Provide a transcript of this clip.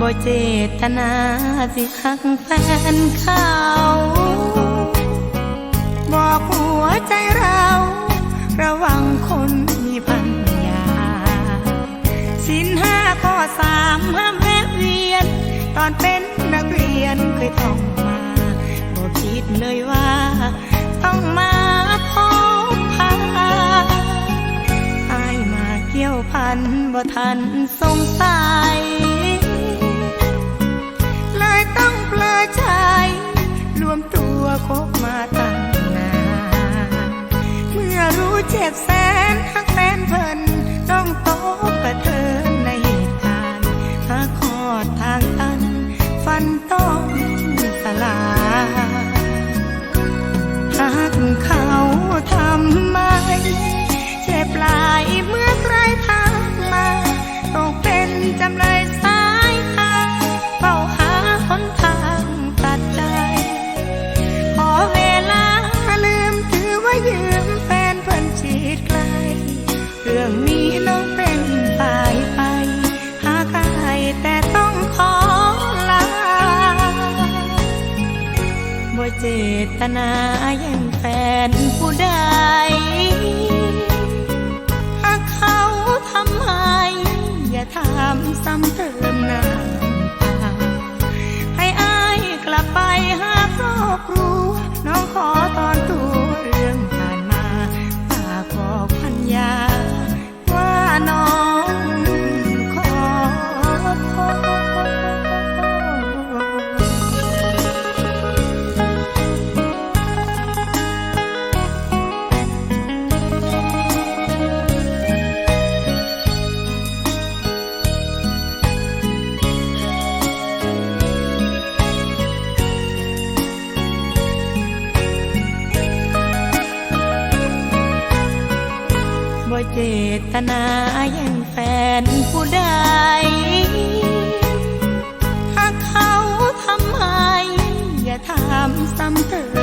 บ่เจตนาสิหักแฟนเขาบอกหัวใจเรา ระวังคนมีพันยา สินห้าข้อสามห้ามแวะเวียน ตอนเป็นนักเรียนเคยท่องมาบอกคิดเลยว่า ต้องมาพบพาอายมาเกี่ยวพันบ่ทันสงสัย คบมาตั้งนาน เมื่อรู้เจ็บแสนหัก เจตนาแย่งแฟนผู้ใด เจตนาอย่างแฟนผู้ใดถ้าเขาทำไมอย่าทำซ้ำเติม